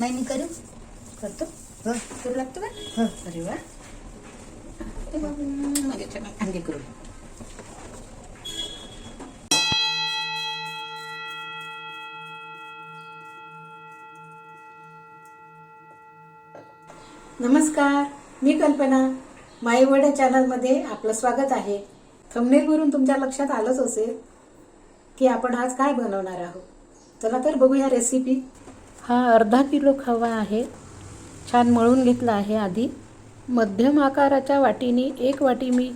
नाही मी करू. करतो. हो. करू लागतो का हो. अरे वा. माझ्या करू नमस्कार. मी कल्पना. माईवड्या चॅनलमध्ये आपलं स्वागत आहे. थंबनेलवरून तुमच्या लक्षात आलंच असेल की आपण आज काय बनवणार आहोत. चला तर बघूया रेसिपी हा अर्धा किलो खवा आहे. छान मळून घेतला आहे आधी. मध्यम आकाराच्या वाटीने एक वाटी मी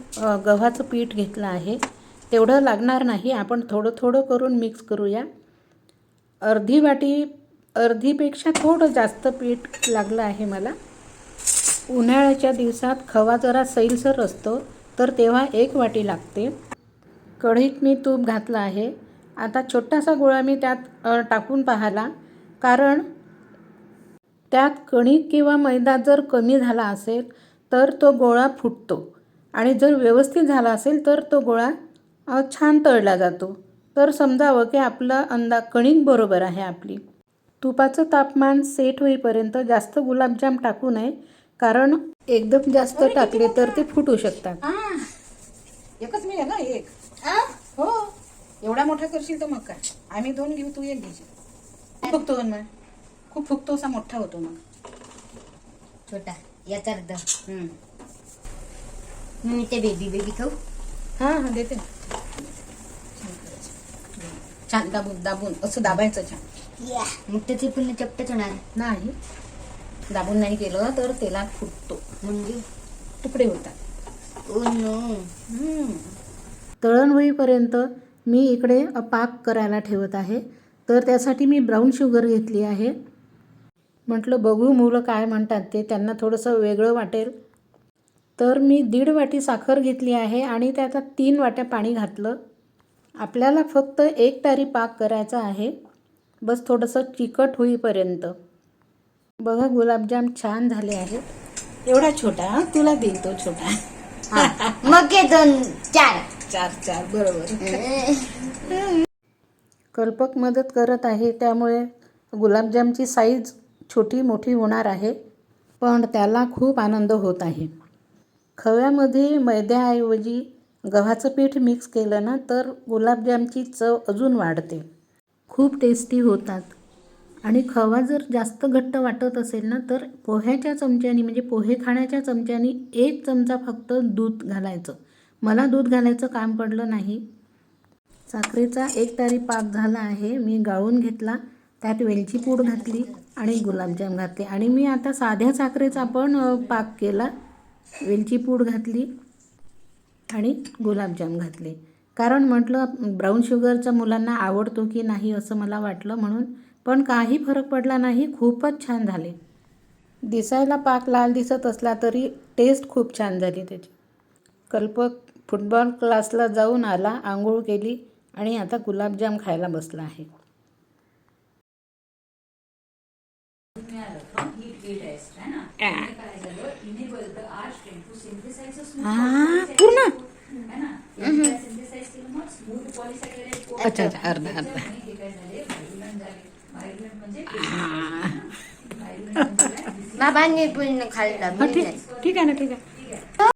गव्हाचं पीठ घेतलं आहे. तेवढं लागणार नाही. आपण थोडं थोडं करून मिक्स करूया. अर्धी वाटी अर्धीपेक्षा थोडं जास्त पीठ लागलं आहे मला. उन्हाळ्याच्या दिवसात खवा जरा सैलसर असतो तर तेव्हा एक वाटी लागते. कढईत मी तूप घातलं आहे. आता छोटासा गोळा मी त्यात टाकून पाहिला. कारण त्यात कणिक किंवा मैदा जर कमी झाला असेल तर तो गोळा फुटतो. आणि जर व्यवस्थित झाला असेल तर तो गोळा छान तळला जातो. तर समजावं की आपला अंदा कणिक बरोबर आहे आपली. तुपाचं तापमान सेट होईपर्यंत जास्त गुलाबजाम टाकू नये कारण एकदम जास्त टाकले तर ते फुटू शकतात. एकच मी ना एक. हो. एवढा मोठा करशील तर मग काय? आम्ही दोन घेऊ तू एक घ्यायची फुगतो पण मग. खूप फुगतो असा मोठा होतो मग. छोटा याचा अर्ध. हम्म. मी ते बेबी बेबी खाऊ? हा हा देते. ना छान दाबून दाबून. असं दाबायचं छान. मग त्याचे पुन्हा चपटच होणार. नाही. दाबून नाही केलं तर तेलात फुटतो. म्हणजे? तुकडे होतात. Oh no. तळण होईपर्यंत मी इकडे पाक करायला ठेवत आहे. तर त्यासाठी मी ब्राऊन शुगर घेतली आहे. म्हटलं बघू मुलं काय म्हणतात ते त्यांना थोडंसं वेगळं वाटेल. तर मी दीड वाटी साखर घेतली आहे आणि त्यात तीन वाट्या पाणी घातलं. आपल्याला फक्त एक तारी पाक करायचा आहे. बस थोडंसं चिकट होईपर्यंत. बघा गुलाबजाम छान झाले आहेत. एवढा छोटा हं? तुला देईल तो छोटा. हा. मग दोन चार. चार चार बरोबर. कल्पक मदत करत आहे. त्यामुळे गुलाबजामची साईज छोटी मोठी होणार आहे पण त्याला खूप आनंद होत आहे. खव्यामध्ये मैद्याऐवजी गव्हाचं पीठ मिक्स केलं ना तर गुलाबजामची चव अजून वाढते. खूप टेस्टी होतात. आणि खवा जर जास्त घट्ट वाटत असेल ना तर पोह्याच्या चमच्यानी म्हणजे पोहे खाण्याच्या चमच्यानी एक चमचा फक्त दूध घालायचं. मला दूध घालायचं काम पडलं नाही. साखरेचा एक तारी पाक झाला आहे. मी गाळून घेतला. त्यात वेलची पूड घातली आणि गुलाबजाम घातले. आणि मी आता साध्या साखरेचा पण पाक केला. वेलची पूड घातली आणि गुलाबजाम घातले. कारण म्हटलं ब्राऊन शुगरचा मुलांना आवडतो की नाही असं मला वाटलं म्हणून. पण काही फरक पडला नाही. खूपच छान झाले. दिसायला पाक लाल दिसत असला तरी टेस्ट खूप छान झाली त्याची. कल्पक फुटबॉल क्लासला जाऊन आला आंघोळ केली. आणि आता गुलाबजाम खायला बसला आहे. हा, पूर्ण? अच्छा अच्छा अर्धा अर्धा. बाबांनी पूर्ण खाल्ला हा. ठीक आहे ना ठीक आहे.